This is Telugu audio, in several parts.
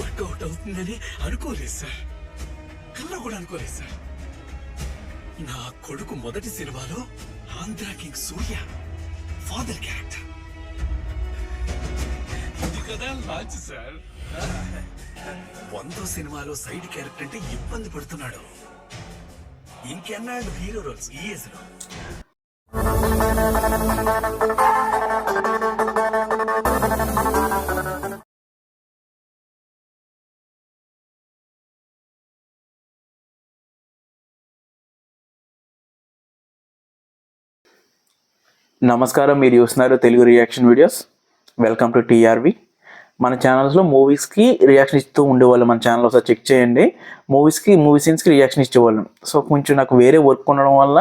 వర్కౌట్ అవుతుందని అనుకోలేదు సార్. కల్లా కూడా అనుకోలేదు సార్. నా కొడుకు మొదటి సినిమాలో Andhra king Surya father character. ఇది కదా లాంచ్ సార్. వందో సినిమాలో సైడ్ క్యారెక్టర్ అంటే ఇబ్బంది పడుతున్నాడు. ఇంకెన్నాళ్ళు హీరో రోల్స్ ఈ ఏజ్ నమస్కారం మీరు చూస్తున్నారు Telugu reaction videos. Welcome to TRV మన ఛానల్స్లో మూవీస్కి రియాక్షన్ ఇస్తూ ఉండేవాళ్ళు. మన ఛానల్ ఒకసారి చెక్ చేయండి. మూవీస్కి మూవీ సీన్స్కి రియాక్షన్ ఇచ్చేవాళ్ళం. సో కొంచెం నాకు వేరే వర్క్ ఉండడం వల్ల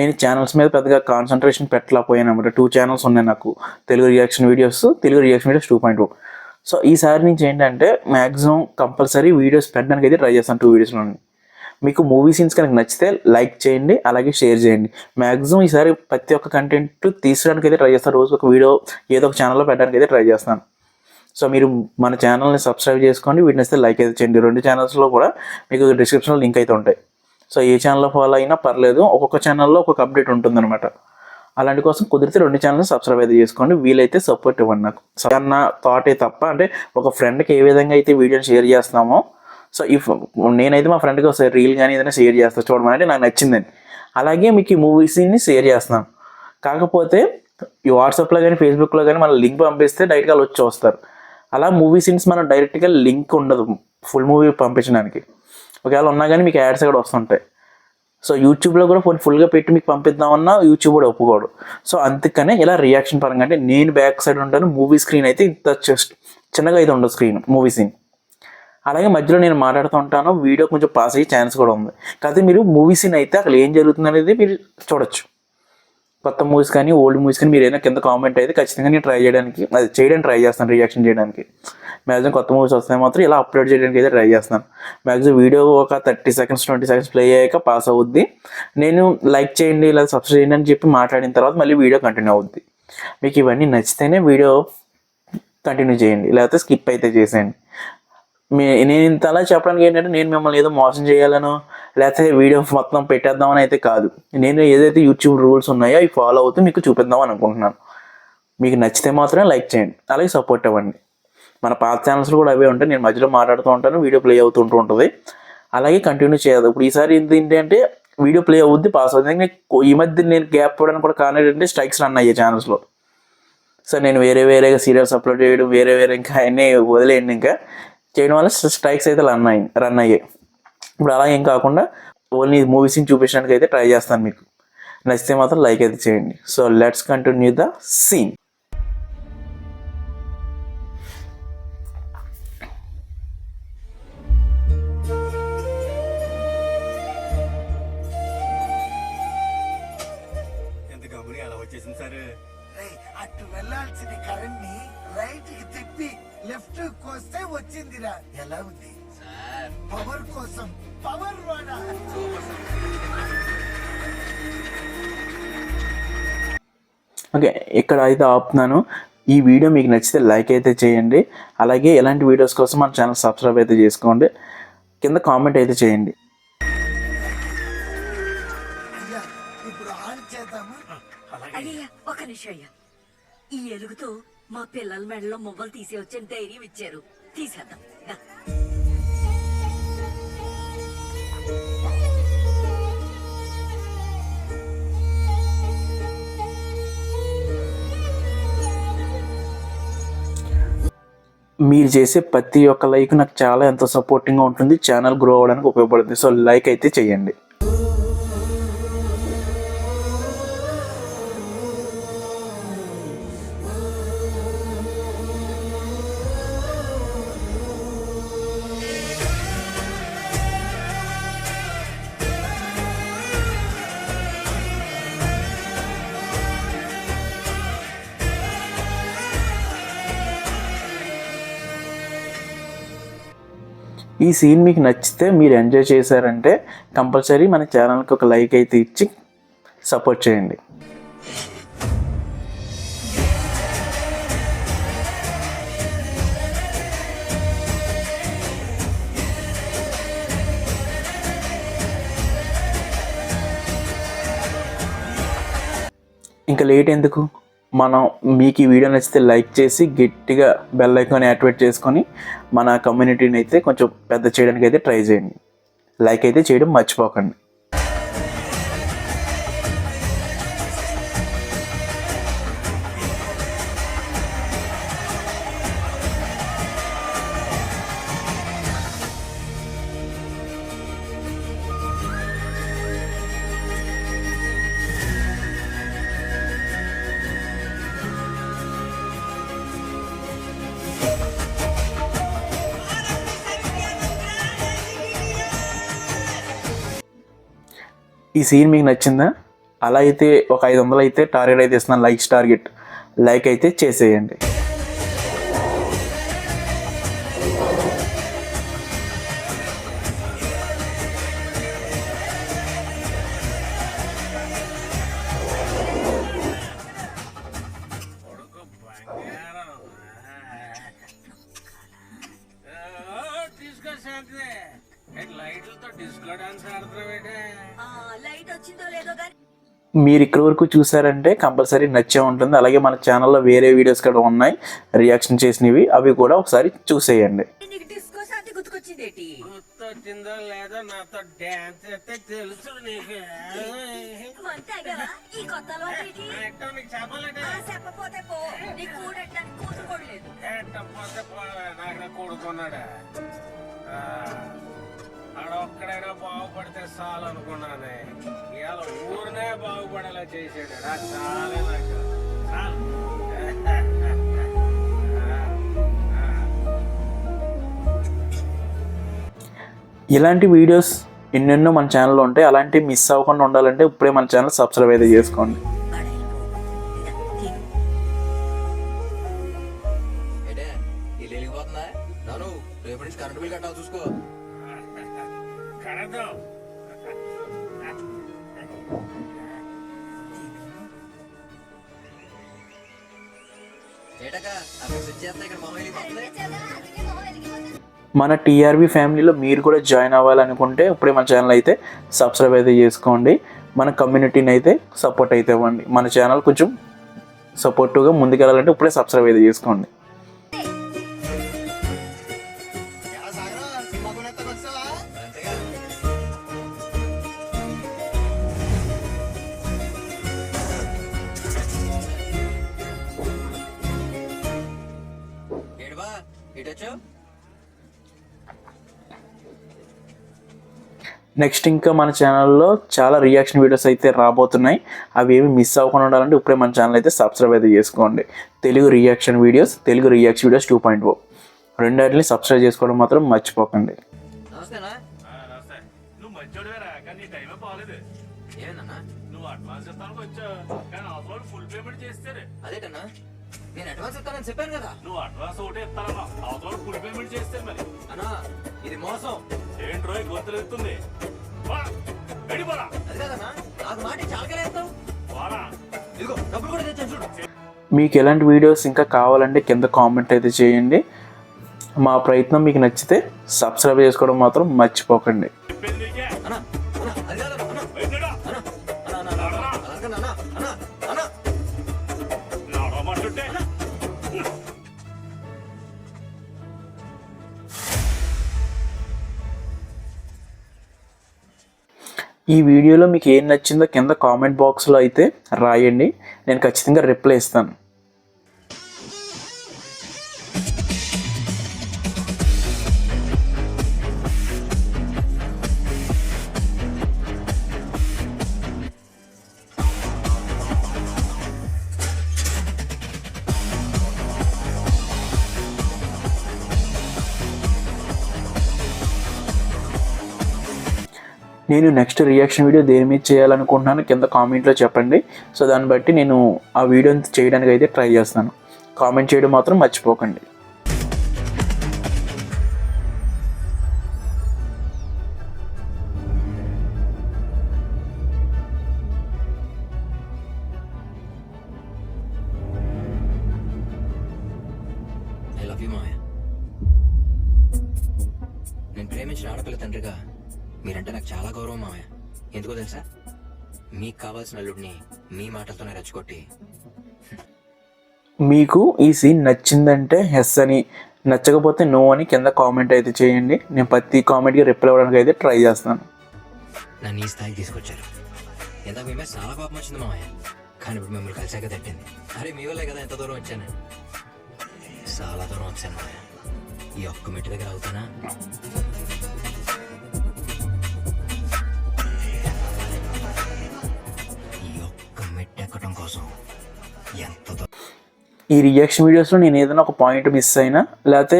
నేను ఛానల్స్ మీద పెద్దగా కాన్సన్ట్రేషన్ పెట్టలేకపోయాను అనమాట టూ ఛానల్స్ ఉన్నాయి నాకు. Telugu reaction videos Telugu reaction videos two point so ఈసారి నుంచి ఏంటంటే మ్యాక్సిమం కంపల్సరీ వీడియోస్ పెట్టడానికి అయితే ట్రై చేస్తాను టూ వీడియోస్లో మీకు మూవీ సీన్స్ కనుక నచ్చితే లైక్ చేయండి అలాగే షేర్ చేయండి. మ్యాక్సిమం ఈసారి ప్రతి ఒక్క కంటెంట్ తీసుకోవడానికి అయితే ట్రై చేస్తాను. రోజు ఒక వీడియో ఏదో ఒక ఛానల్లో పెట్టడానికి అయితే ట్రై చేస్తాను. సో మీరు మన ఛానల్ని సబ్స్క్రైబ్ చేసుకోండి. వీటిని వస్తే లైక్ అయితే చేయండి. రెండు ఛానల్స్లో కూడా మీకు డిస్క్రిప్షన్లో లింక్ అయితే ఉంటాయి. సో ఏ ఛానల్లో ఫాలో అయినా పర్లేదు. ఒక్కొక్క ఛానల్లో ఒక్కొక్క అప్డేట్ ఉంటుందన్నమాట. అలాంటి కోసం కుదిరితే రెండు ఛానల్ని సబ్స్క్రైబ్ అయితే చేసుకోండి. వీలైతే సపోర్ట్ ఇవ్వండి నాకు. అన్న థాటే తప్ప అంటే ఒక ఫ్రెండ్కి ఏ విధంగా అయితే వీడియోని షేర్ చేస్తామో సో ఇఫ్ నేనైతే మా ఫ్రెండ్కి ఒకసారి రీల్ కానీ ఏదైనా షేర్ చేస్తాను చూడమని అంటే నాకు నచ్చిందని అలాగే మీకు ఈ మూవీస్ని షేర్ చేస్తున్నాను కాకపోతే ఈ వాట్సాప్లో కానీ ఫేస్బుక్లో కానీ మన లింక్ పంపిస్తే డైరెక్ట్గా వాళ్ళు వచ్చి చూస్తారు. అలా మూవీ సీన్స్ మనం డైరెక్ట్గా లింక్ ఉండదు. ఫుల్ మూవీ పంపించడానికి. ఒకవేళ ఉన్నా కానీ మీకు యాడ్స్ కూడా వస్తుంటాయి. సో యూట్యూబ్లో కూడా ఫుల్ ఫుల్గా పెట్టి మీకు పంపిద్దామన్నా యూట్యూబ్ కూడా ఒప్పుకోడు. సో అందుకనే ఇలా రియాక్షన్ పరంగా అంటే నేను బ్యాక్ సైడ్ ఉంటాను మూవీ స్క్రీన్ అయితే ఇంత జస్ట్ చిన్నగా అయితే ఉండదు స్క్రీన్ మూవీ సీన్ అలాగే మధ్యలో నేను మాట్లాడుతూ ఉంటాను వీడియో కొంచెం పాస్ అయ్యే ఛాన్స్ కూడా ఉంది. కాకపోతే మీరు మూవీ సీన్ అయితే అక్కడ ఏం జరుగుతుంది అనేది మీరు చూడొచ్చు. కొత్త మూవీస్ కానీ ఓల్డ్ మూవీస్ కానీ మీరు ఏదైనా కింద కామెంట్ అయితే ఖచ్చితంగా నేను ట్రై చేయడానికి అది చేయడానికి ట్రై చేస్తాను రియాక్షన్ చేయడానికి. మ్యాక్సిమం కొత్త మూవీస్ వస్తే మాత్రం ఇలా అప్లోడ్ చేయడానికి అయితే ట్రై చేస్తాను. మ్యాక్సిమం వీడియో ఒక thirty seconds twenty seconds play అయ్యాక పాస్ అవుద్ది. నేను లైక్ చేయండి లేదా సబ్స్క్రైబ్ చేయండి అని చెప్పి మాట్లాడిన తర్వాత మళ్ళీ వీడియో కంటిన్యూ అవుద్ది. మీకు ఇవన్నీ నచ్చితేనే వీడియో కంటిన్యూ చేయండి లేకపోతే స్కిప్ అయితే చేసేయండి. మీ నేను ఇంత అలా చెప్పడానికి ఏంటంటే నేను మిమ్మల్ని ఏదో మోసం చేయాలనో లేకపోతే వీడియో మొత్తం పెట్టేద్దామని అయితే కాదు. నేను ఏదైతే యూట్యూబ్ రూల్స్ ఉన్నాయో అవి ఫాలో అవుతూ మీకు చూపిద్దాం అనుకుంటున్నాను. మీకు నచ్చితే మాత్రమే లైక్ చేయండి. అలాగే సపోర్ట్ ఇవ్వండి మన పాత ఛానల్స్ కూడా అవే ఉంటాయి. నేను మధ్యలో మాట్లాడుతూ ఉంటాను వీడియో ప్లే అవుతుంటూ ఉంటుంది. అలాగే కంటిన్యూ చేయదు ఇప్పుడు ఈసారి ఏంటి ఏంటంటే వీడియో ప్లే అవుద్ది పాస్ అవుతుంది ఈ మధ్య నేను గ్యాప్ ఇవ్వడానికి కూడా కారణం ఏంటంటే స్ట్రైక్స్ రన్ అయ్యాయి ఛానల్స్లో సో నేను వేరే వేరేగా సీరియల్స్ అప్లోడ్ చేయడం వేరే వేరే ఇంకా అన్నీ వదిలేయండి ఇంకా. చేయడం వల్ల స్ట్రైక్స్ అయితే రన్ అయ్యి రన్ అయ్యాయి. ఇప్పుడు అలా ఏం కాకుండా ఓన్లీ మూవీస్ని చూపించడానికి అయితే ట్రై చేస్తాను మీకు. నచ్చితే మాత్రం లైక్ అయితే చేయండి. So let's continue the scene. Okay ఇక్కడ అయితే ఆపుతున్నాను. ఈ వీడియో మీకు నచ్చితే లైక్ అయితే చేయండి. అలాగే ఎలాంటి వీడియోస్ కోసం మన ఛానల్ సబ్స్క్రైబ్ అయితే చేసుకోండి. కింద కామెంట్ అయితే చేయండి. ఒక నిమిషం అయ్యా. ఈ ఎలుగుతో మా పిల్లల మెడలో మొగ్గలు తీసి వచ్చిన ధైర్యం ఇచ్చారు. తీసేద్దాం. మీరు చేసే ప్రతి ఒక్క లైక్ నాకు చాలా ఎంతో సపోర్టింగ్గా ఉంటుంది. ఛానల్ గ్రో అవ్వడానికి ఉపయోగపడుతుంది. సో లైక్ అయితే చేయండి. ఈ సీన్ మీకు నచ్చితే మీరు ఎంజాయ్ చేశారంటే కంపల్సరీ మన ఛానల్కి ఒక లైక్ అయితే ఇచ్చి సపోర్ట్ చేయండి. ఇంకా లేట్ ఎందుకు? మనం మీకు ఈ వీడియో నచ్చితే లైక్ చేసి గట్టిగా బెల్ ఐకాన్ యాక్టివేట్ చేసుకొని మన కమ్యూనిటీని అయితే కొంచెం పెద్ద చేయడానికి అయితే ట్రై చేయండి. లైక్ అయితే చేయడం మర్చిపోకండి. ఈ సీన్ మీకు నచ్చిందా? అలా అయితే ఒక ఐదు వందలు అయితే టార్గెట్ అయితే ఇస్తున్నాను లైక్స్ టార్గెట్ లైక్ అయితే చేసేయండి. మీరు ఇక్కడ వరకు చూసారంటే కంపల్సరీ నచ్చే ఉంటుంది. అలాగే మన ఛానల్లో వేరే వీడియోస్ కూడా ఉన్నాయి. రియాక్షన్ చేసినవి అవి కూడా ఒకసారి చూసేయండి. కొడుకున్నాడా? ఆడొక్కడైనా బాగుపడితే చాలు అనుకున్నానే ఇవాళ ఊరినే బాగుపడేలా చేసాడు. చాలే నాకు. ఇలాంటి వీడియోస్ ఎన్నెన్నో మన ఛానల్లో ఉంటాయి. అలాంటివి మిస్ అవ్వకుండా ఉండాలంటే ఇప్పుడే మన ఛానల్ సబ్స్క్రైబ్ అయితే చేసుకోండి. నుంచి కరెంట్ బిల్ కట్టాలి చూసుకో. మన టీఆర్బీ ఫ్యామిలీలో మీరు కూడా జాయిన్ అవ్వాలనుకుంటే ఇప్పుడే మన ఛానల్ అయితే సబ్స్క్రైబ్ అయితే చేసుకోండి. మన కమ్యూనిటీని అయితే సపోర్ట్ అయితే ఇవ్వండి. మన ఛానల్ కొంచెం సపోర్టివ్గా ముందుకెళ్ళాలంటే ఇప్పుడే సబ్స్క్రైబ్ అయితే చేసుకోండి. ఇటొచ్చావు నెక్స్ట్ ఇంకా మన ఛానల్లో చాలా రియాక్షన్ వీడియోస్ అయితే రాబోతున్నాయి. అవి ఏమి మిస్ అవ్వకుండా ఉండాలంటే ఇప్పుడే మన ఛానల్ అయితే సబ్స్క్రైబ్ అయితే చేసుకోండి. Telugu reaction videos Telugu reaction videos two point ఓ రెండాటిని సబ్స్క్రైబ్ చేసుకోవడం మాత్రం మర్చిపోకండి. నమస్తే నేను అడ్వాన్స్ ఇస్తానని చెప్పాను కదా. నువ్వు అడ్వాన్స్ ఒకటే ఇస్తానమ్మా అవతల ఫుల్ పేమెంట్ చేస్తారు మరి. అన్నా ఇది మోసం. ఏంటి రోజు గొంతులు ఎత్తుంది? వెళ్ళిపోరా అది కాదన్నా నాకు మాట వారా ఇదిగో డబ్బులు కూడా తెచ్చాను చూడు. మీకు ఎలాంటి వీడియోస్ ఇంకా కావాలంటే కింద కామెంట్ అయితే చేయండి. మా ప్రయత్నం మీకు నచ్చితే సబ్స్క్రైబ్ చేసుకోవడం మాత్రం మర్చిపోకండి. ఈ వీడియోలో మీకు ఏం నచ్చిందో కింద కామెంట్ బాక్స్లో అయితే రాయండి. నేను ఖచ్చితంగా రిప్లై ఇస్తాను. నేను నెక్స్ట్ రియాక్షన్ వీడియో దేని మీద చేయాలనుకుంటున్నాను కింద కామెంట్లో చెప్పండి. సో దాన్ని బట్టి నేను ఆ వీడియోని చేయడానికి అయితే ట్రై చేస్తాను. కామెంట్ చేయడం మాత్రం మర్చిపోకండి. మీరంటే నాకు చాలా గౌరవం మామయ్య. ఎందుకో తెలుసా? మీకు కావాల్సిన అల్లుడిని మీ మాటలతోనే రెచ్చగొట్టి. మీకు ఈ సీన్ నచ్చిందంటే ఎస్ అని నచ్చకపోతే నో అని కింద కామెంట్ అయితే చేయండి. నేను ప్రతి కామెంట్కి రిప్లై అవ్వడానికి అయితే ట్రై చేస్తాను. నన్ను ఈ స్థాయికి తీసుకొచ్చారు. ఇంత మీ మీద చాలా పాపం వచ్చింది మామయ్య. కానీ ఇప్పుడు మిమ్మల్ని కలిసాక తట్టింది. అరే మీ వల్లే కదా ఎంత దూరం వచ్చాను. చాలా దూరం వచ్చాను మామయ్య. ఈ ఒక్క మెట్టు దగ్గర అవుతానా? ఎక్కడం కోసం ఎంత ఈ రియాక్షన్ వీడియోస్లో నేను ఏదైనా ఒక పాయింట్ మిస్ అయినా లేకపోతే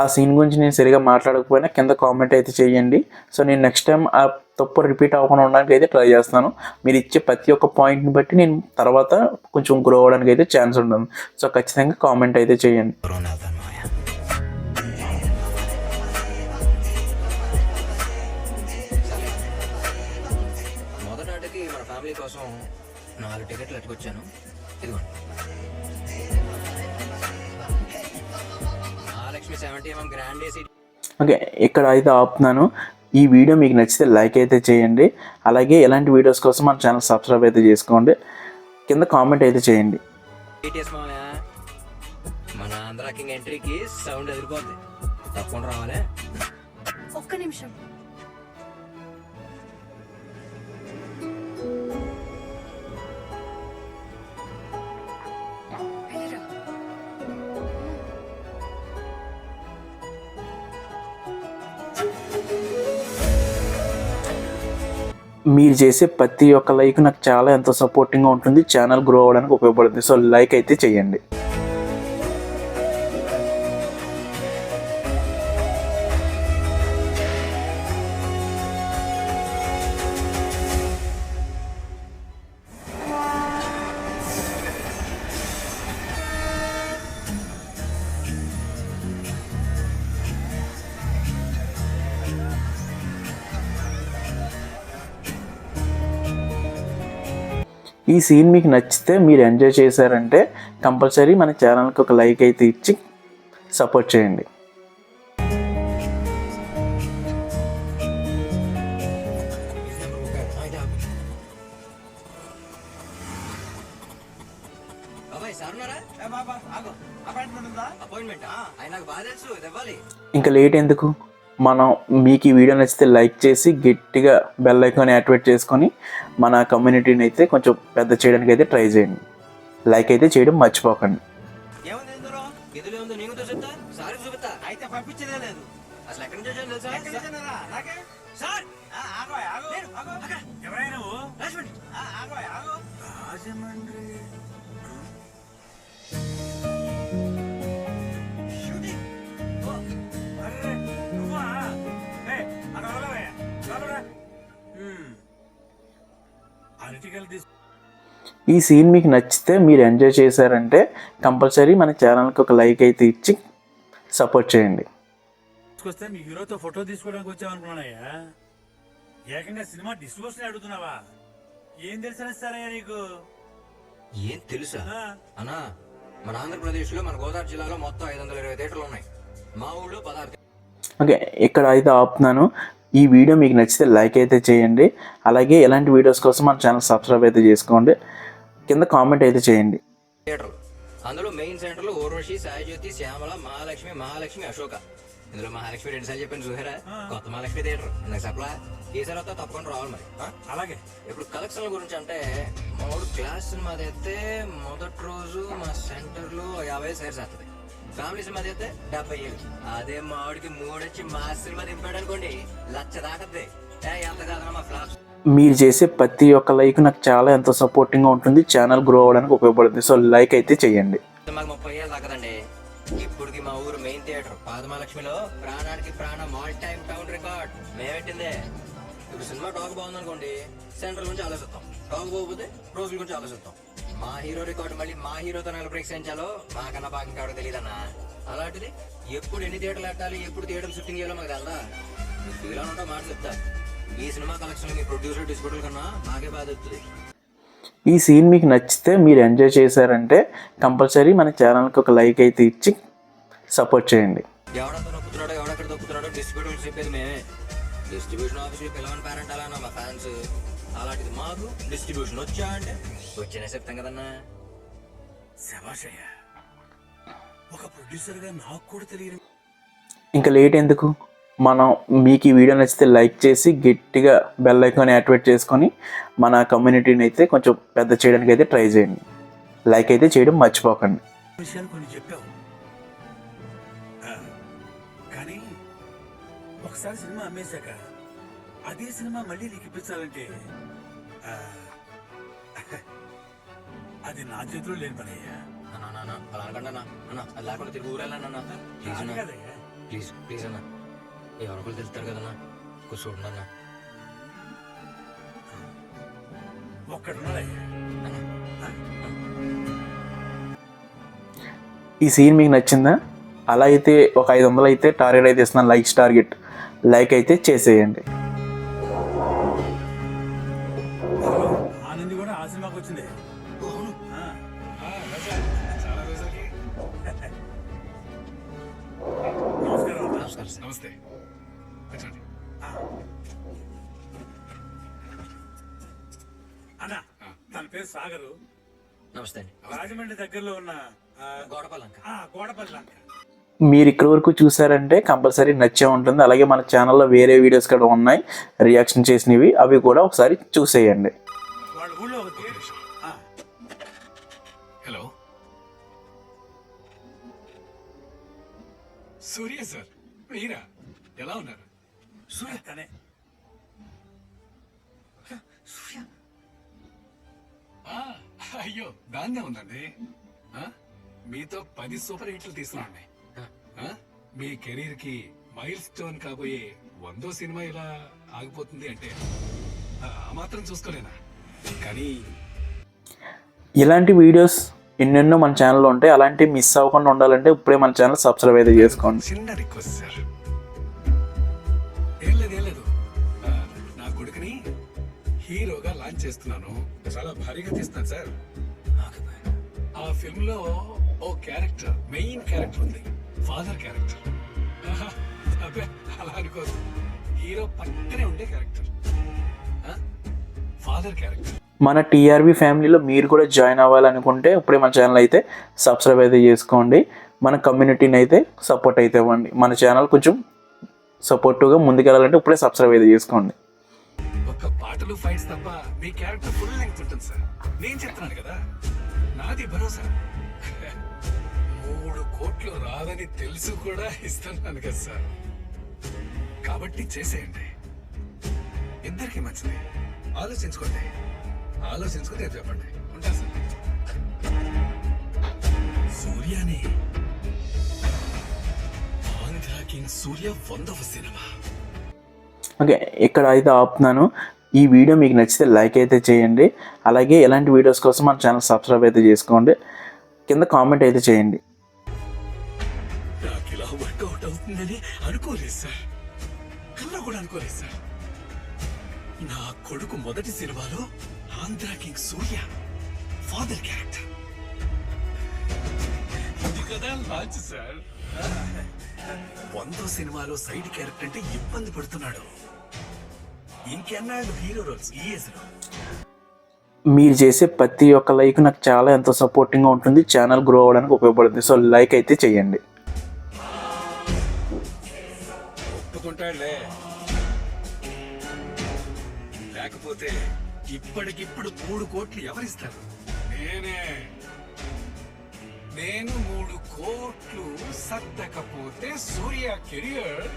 ఆ సీన్ గురించి నేను సరిగా మాట్లాడకపోయినా కింద కామెంట్ అయితే చేయండి. సో నేను నెక్స్ట్ టైం ఆ తప్పు రిపీట్ అవ్వకుండా ఉండడానికి అయితే ట్రై చేస్తాను. మీరు ఇచ్చే ప్రతి ఒక్క పాయింట్ని బట్టి నేను తర్వాత కొంచెం గ్రో అవ్వడానికి అయితే ఛాన్స్ ఉంటుంది. సో ఖచ్చితంగా కామెంట్ అయితే చేయండి. అట్టుకొచ్చాను ఇదిగోండి Mahalakshmi seventy MM grand AC okay ఇక్కడ అయితే ఆపుతున్నాను. ఈ వీడియో మీకు నచ్చితే లైక్ అయితే చేయండి. అలాగే ఎలాంటి వీడియోస్ కోసం మన ఛానల్ సబ్స్క్రైబ్ అయితే చేసుకోండి. కింద కామెంట్ అయితే చేయండి. మన ఆంధ్ర కింగ్ ఎంట్రీకి సౌండ్ ఎదిరిపోద్ది. తప్పకుండా రావాలే. ఒక్క నిమిషం. మీరు చేసే ప్రతి ఒక్క లైక్ నాకు చాలా ఎంతో సపోర్టింగ్గా ఉంటుంది. ఛానల్ గ్రో అవ్వడానికి ఉపయోగపడుతుంది. సో లైక్ అయితే చేయండి. ఈ సీన్ మీకు నచ్చితే మీరు ఎంజాయ్ చేశారంటే కంపల్సరీ మన ఛానల్కి ఒక లైక్ అయితే ఇచ్చి సపోర్ట్ చేయండి. ఇంకా లేట్ ఎందుకు? మనం మీకు ఈ వీడియో నచ్చితే లైక్ చేసి గట్టిగా బెల్ ఐకాన్ యాక్టివేట్ చేసుకొని మన కమ్యూనిటీని అయితే కొంచెం పెద్ద చేయడానికి అయితే ట్రై చేయండి. లైక్ అయితే చేయడం మర్చిపోకండి. ఏముంది ఈ సీన్ మీకు నచ్చితే మీరు ఎంజాయ్ చేశారంటే కంపల్సరీ మన ఛానల్కి ఒక లైక్ అయితే ఇచ్చి సపోర్ట్ చేయండి. తీసుకొస్తే మీ హీరోతో ఫోటో తీసుకోవడానికి వచ్చావనుకున్నానయ్యా. ఏకంగా సినిమా డిస్ట్రిబ్యూషన్ అడుగుతున్నావా? ఏం తెలుసా సరయ్యా నీకు? ఏం తెలుసా? అన్నా మన ఆంధ్రప్రదేశ్లో మన గోదావరి జిల్లాలో మొత్తం ఐదు వందల ఇరవై థియేటర్లు ఉన్నాయి. మా ఊళ్ళో పదహారు ఓకే ఇక్కడ అయితే ఆపుతున్నాను. ఈ వీడియో మీకు నచ్చితే లైక్ అయితే చేయండి. అలాగే ఎలాంటి వీడియోస్ కోసం మన ఛానల్ సబ్స్క్రైబ్ అయితే చేసుకోండి. కింద కామెంట్ అయితే చేయండి. అందులో మెయిన్ సెంటర్లు ఊర్వశి సాయిజ్యోతి శ్యామల మహాలక్ష్మి మహాలక్ష్మి అశోక. ఇందులో మహాలక్ష్మి రెండు సార్లు చెప్పాను చూసారా? కొత్త మహాలక్ష్మి థియేటర్. నాకు చెప్పలా? ఈసారి వస్తే తప్పకుండా రావాలి మరి? అలాగే. ఇప్పుడు కలెక్షన్ల గురించి అంటే మూడు క్లాస్ సినిమా అయితే మొదటి రోజు మా సెంటర్లో యాభై సేర్స్ వస్తుంది. ఫ్యామిలీ సినిమా అయితే డెబ్బై ఏళ్ళు అదే మామిడికి మూడొచ్చి మా సినిమా దింపాడు అనుకోండి లచ్చ దాటద్ది. ఎంత కాదన్నా మా ఫ్లాప్స్ మీరు చేసే ప్రతి ఒక్క లైక్ నాకు చాలా ఎంతో సపోర్టింగ్గా ఉంటుంది. ఛానల్ గ్రో అవ్వడానికి ఉపయోగపడుతుంది. సో లైక్ అయితే చేయండి. మాకు ముప్పై ఏళ్ళు తగ్గదండి. ఇప్పటికి మా ఊరు మెయిన్ థియేటర్ పాదమాలక్ష్మిలో ప్రాణానికి ప్రాణం ఆల్ టైమ్ టౌన్ రికార్డ్ మేమెట్టిందే ఇప్పుడు సినిమా టాక్ బాగుందనుకోండి సెంటర్ గురించి ఆలోచిస్తాం. టాక్ పోకపోతే రోజుల గురించి ఆలోచిస్తాం. మా హీరో రికార్డు మళ్ళీ మా హీరోతో నెల ప్రేక్షించాలో మాకన్నా బాగా ఇంకాడో తెలియదన్నా అలాంటిది ఎప్పుడు ఎన్ని థియేటర్లు ఆడాలి ఎప్పుడు థియేటర్ షూటింగ్ చేయాలో మాకు తెలదా? ఫీల్ ఉంటా మాట చెప్తా. ఈ సినిమా కలెక్షన్ మీ ప్రొడ్యూసర్ డిస్ట్రిబ్యూటర్ కన్నా మాకే బాధ వస్తుంది. ఈ సీన్ మీకు నచ్చితే మీరు ఎంజాయ్ చేశారంటే కంపల్సరీ మన ఛానల్కి ఒక లైక్ అయితే ఇచ్చి సపోర్ట్ చేయండి. ఎవడంతా నొక్కుతున్నాడో ఎవడెక్కడ తొక్కుతున్నాడో డిస్ట్రిబ్యూటర్ చెప్పేది మేమే. డిస్ట్రిబ్యూషన్ ఆఫీస్లో పిలవని పేరెంట్ అలా మా ఫ్యాన్స్ అలాంటిది మాకు డిస్ట్రిబ్యూషన్ వచ్చా అంటే? వచ్చినా చెప్తాం కదన్నా. శభాషయ్య ఒక ప్రొడ్యూసర్గా నాకు కూడా తెలియదు ఇంకా లేట్ ఎందుకు? మనం మీకు ఈ వీడియో నచ్చితే లైక్ చేసి గట్టిగా బెల్ ఐకాన్ యాక్టివేట్ చేసుకొని మన కమ్యూనిటీని అయితే కొంచెం పెద్ద చేయడానికి అయితే ట్రై చేయండి. లైక్ అయితే చేయడం మర్చిపోకండి. విషయాలు కొన్ని చెప్పావు. కానీ ఒకసారి సినిమా అమ్మేశాక అదే సినిమా మళ్ళీ నీకు ఇప్పించాలంటే అది నా చేతిలో లేని పనయ్యా అన్నా అన్నా, అన్నా, అలా అనకండి అన్న. అన్న అది లేకుండా తిరిగి ఊరెళ్ళానన్నా ప్లీజ్ అది అన్న. కాదయ్యా. ప్లీజ్ ప్లీజ్ అన్న. ఎవరికో తెలుస్తారు కదన్నా. కొంచెం చూడండి అన్న. ఒక్కడున్నాడయ్యా. ఈ సీన్ మీకు నచ్చిందా? అలా అయితే ఒక ఐదు వందలు అయితే టార్గెట్ అయితే ఇస్తున్నాను. Likes target. లైక్ అయితే చేసేయండి. నమస్తే రాజమండ్రి దగ్గరలో ఉన్న గోడపల్లంక. మీరు ఇక్కడ వరకు చూసారంటే కంపల్సరీ నచ్చే ఉంటుంది. అలాగే మన ఛానల్లో వేరే వీడియోస్ కూడా ఉన్నాయి. రియాక్షన్ చేసినవి అవి కూడా ఒకసారి చూసేయండి. హలో సూర్య సార్ మీరా? ఎలా ఉన్నారు? సూర్య తనే. ఆ, అయ్యో దాన్నే ఉందండి. మీతో పది సూపర్ హిట్లు తీసుకున్నాండి ఆ, మీ కెరీర్కి మైల్ స్టోన్ కాబోయే వందో సినిమా ఇలా ఆగిపోతుంది అంటే మాత్రం చూసుకోలేనా? కానీ ఇలాంటి వీడియోస్ ఎన్నెన్నో మన ఛానల్లో ఉంటాయి. అలాంటివి మిస్ అవ్వకుండా ఉండాలంటే ఇప్పుడే మన ఛానల్ సబ్స్క్రైబ్ అయితే చేసుకోండి. చిన్న రిక్వెస్ట్ సార్. ఏం లేదు ఏం లేదు. నా కొడుకుని హీరోగా లాంచ్ చేస్తున్నాను. చాలా భారీగా తీస్తున్నాను సార్. ఆ ఫిల్మ్లో ఓ క్యారెక్టర్ మెయిన్ క్యారెక్టర్ ఉంది. ఫాదర్ క్యారెక్టర్ అబ్బే అలా అనుకోదు హీరో పక్కనే ఉండే క్యారెక్టర్ ఫాదర్ క్యారెక్టర్ మన టీఆర్బీ ఫ్యామిలీలో మీరు కూడా జాయిన్ అవ్వాలనుకుంటే ఇప్పుడే మన ఛానల్ అయితే సబ్స్క్రైబ్ అయితే చేసుకోండి. మన కమ్యూనిటీని అయితే సపోర్ట్ అయితే ఇవ్వండి. మన ఛానల్ కొంచెం సపోర్టివ్గా ముందుకెళ్ళాలంటే ఇప్పుడే సబ్స్క్రైబ్ అయితే చేసుకోండి. ఒక్క ఫైట్స్ తప్ప మీ క్యారెక్టర్ ఫుల్ లెంగ్త్ ఉంటుంది సార్. నేను చెప్తున్నాను కదా నాది భరోసా. మూడు కోట్లు రాదని తెలుసు కూడా ఇస్తున్నాను కదా సార్. కాబట్టి చేసేయండి. ఇద్దరికి మంచిది. ఆలోచించుకోండి. ఆలోచించుకుని చెప్పండి? ఉంటా సార్. సూర్యని. ఆంధ్ర కింగ్ సూర్య వందవ సినిమా. ఓకే ఇక్కడ అయితే ఆపుతున్నాను. ఈ వీడియో మీకు నచ్చితే లైక్ అయితే చేయండి. అలాగే ఎలాంటి వీడియోస్ కోసం మన ఛానల్ సబ్స్క్రైబ్ అయితే చేసుకోండి. కింద కామెంట్ అయితే చేయండి. నాకు ఇలా వర్కౌట్ అవుతుందని అనుకోలేదు సార్. కన్నా కూడా అనుకోలేదు సార్. నా కొడుకు మొదటి సినిమాలో Andhra king Surya father character. ఇది కదా లాంచ్ సార్. వందో సినిమాలో సైడ్ క్యారెక్టర్ అంటే ఇబ్బంది పడుతున్నాడు. ఇంకెన్నాళ్ళు హీరో రోల్స్ ఈ ఏజ్లో మీరు చేసే ప్రతి ఒక్క లైక్ నాకు చాలా ఎంతో సపోర్టింగ్గా ఉంటుంది. ఛానల్ గ్రో అవ్వడానికి ఉపయోగపడుతుంది. సో లైక్ అయితే చేయండి ఒప్పుకుంటాడులే. లేకపోతే ఇప్పటికిప్పుడు మూడు కోట్లు ఎవరిస్తారు? నేనే. నేను మూడు కోట్లు సర్దకపోతే సూర్య కెరియర్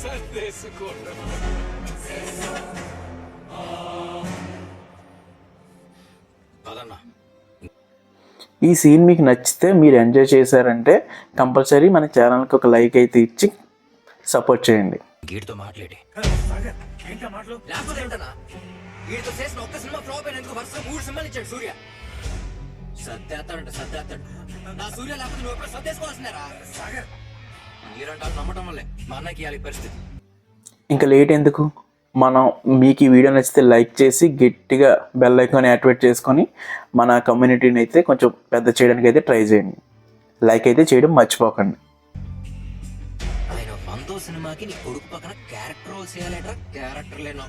సర్దేసుకోవడం పదన్నా. ఈ సీన్ మీకు నచ్చితే మీరు ఎంజాయ్ చేశారంటే కంపల్సరీ మన ఛానల్కి ఒక లైక్ అయితే ఇచ్చి సపోర్ట్ చేయండి. గీడితో మాట్లాడి. లేకపోతే ఏంటన్నా? వీడితో చేసిన ఒక్క సినిమా ఫ్లాప్ అయినందుకు వరుసగా మూడు సినిమాలు ఇచ్చాడు సూర్య. సర్దేస్తాడంట సర్దేస్తాడు. నా సూర్య లేకపోతే నువ్వు ఎప్పుడు సర్దేసుకోవాల్సిందేరా? సాగర్. మీరంటారు నమ్మటం వల్లే. మా అన్నకి ఇవ్వాలి పరిస్థితి. ఇంకా లేట్ ఎందుకు? మనం మీకు ఈ వీడియో నచ్చితే లైక్ చేసి గట్టిగా బెల్ ఐకాన్ యాక్టివేట్ చేసుకొని మన కమ్యూనిటీని అయితే కొంచెం పెద్ద చేయడానికి అయితే ట్రై చేయండి. లైక్ అయితే చేయడం మర్చిపోకండి. సినిమాకి నీ కొడుకు పక్కన క్యారెక్టర్ రోల్ చేయాలంటే క్యారెక్టర్ లేని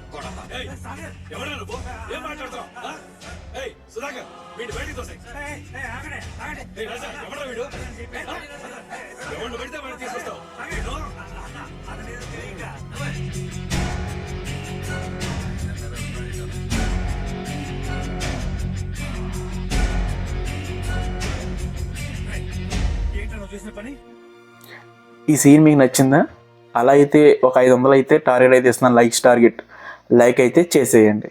ఈ సీన్ మీకు నచ్చిందా అలా అయితే ఒక ఐదు వందలు అయితే టార్గెట్ అయితే ఇస్తున్నాను లైక్స్ టార్గెట్ లైక్ అయితే చేసేయండి.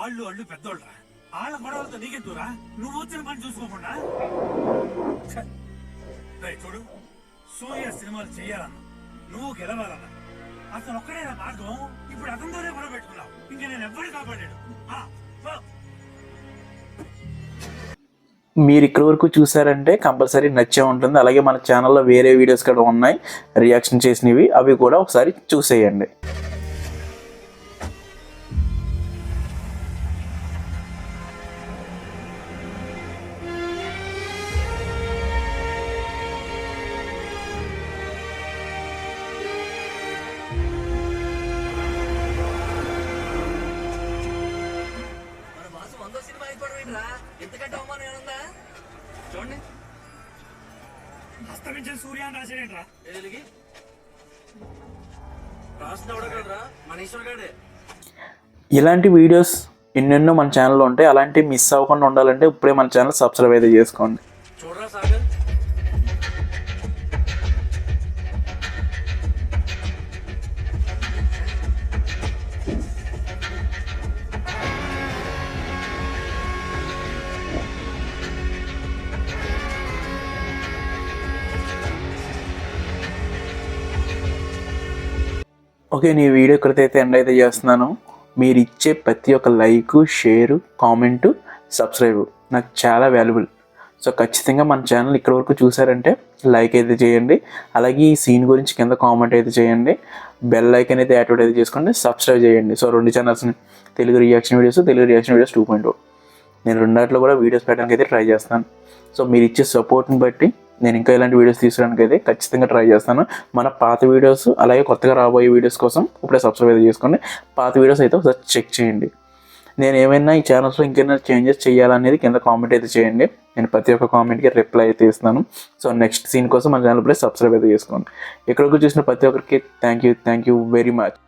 ఆళ్ళు అళ్ళు పెద్దోళ్ళరా? ఆళ్ళ గొడవలతో నీకెందురా నువ్వు వచ్చిన పని చూసుకోకుండా? చూడు. సూర్య సినిమాలు చేయాలన్నా నువ్వు గెలవాలన్నా అతను ఒక్కడే నా మార్గం ఇప్పుడు అతనితోనే గొడవ పెట్టుకున్నావు. ఇంకా నేను ఎవ్వరు కాపాడాడు. మీరు ఇక్కడి వరకు చూసారంటే కంపల్సరీ నచ్చే ఉంటుంది. అలాగే మన ఛానల్లో వేరే వీడియోస్ కూడా ఉన్నాయి. రియాక్షన్ చేసినవి అవి కూడా ఒకసారి చూసేయండి. ఈశ్వర్ గాడే. ఇలాంటి వీడియోస్ ఎన్నెన్నో మన ఛానల్లో ఉంటాయి. అలాంటివి మిస్ అవ్వకుండా ఉండాలంటే ఇప్పుడే మన ఛానల్ సబ్స్క్రైబ్ అయితే చేసుకోండి. ఓకే నీ వీడియో ఎక్కడైతే ఎండ్ అయితే చేస్తున్నాను. మీరు ఇచ్చే ప్రతి ఒక్క లైక్ షేరు కామెంటు సబ్స్క్రైబ్ నాకు చాలా వాల్యుబుల్ సో ఖచ్చితంగా మన ఛానల్ ఇక్కడ వరకు చూసారంటే లైక్ అయితే చేయండి. అలాగే ఈ సీన్ గురించి కింద కామెంట్ అయితే చేయండి. బెల్ ఐకన్ అయితే యాక్టివేట్ అయితే చేసుకోండి. సబ్స్క్రైబ్ చేయండి. సో రెండు ఛానల్స్ని Telugu reaction videos Telugu reaction videos two point నేను రెండాట్లో కూడా వీడియోస్ పెట్టడానికి అయితే ట్రై చేస్తాను. సో మీరు ఇచ్చే సపోర్ట్ని బట్టి నేను ఇంకా ఇలాంటి వీడియోస్ తీసుకోవడానికి అయితే ఖచ్చితంగా ట్రై చేస్తాను. మన పాత వీడియోస్ అలాగే కొత్తగా రాబోయే వీడియోస్ కోసం ఇప్పుడే సబ్స్క్రైబ్ అయితే చేసుకోండి. పాత వీడియోస్ అయితే ఒకసారి చెక్ చేయండి. నేను ఏమైనా ఈ ఛానల్స్లో ఇంకేమైనా చేంజెస్ చేయాలనేది కింద కామెంట్ అయితే చేయండి. నేను ప్రతి ఒక్క కామెంట్కి రిప్లై అయితే ఇస్తాను. సో నెక్స్ట్ సీన్ కోసం మన ఛానల్ ప్లస్ సబ్స్క్రైబ్ అయితే చేసుకోండి. ఇక్కడికి చూసిన ప్రతి ఒక్కరికి thank you thank you very much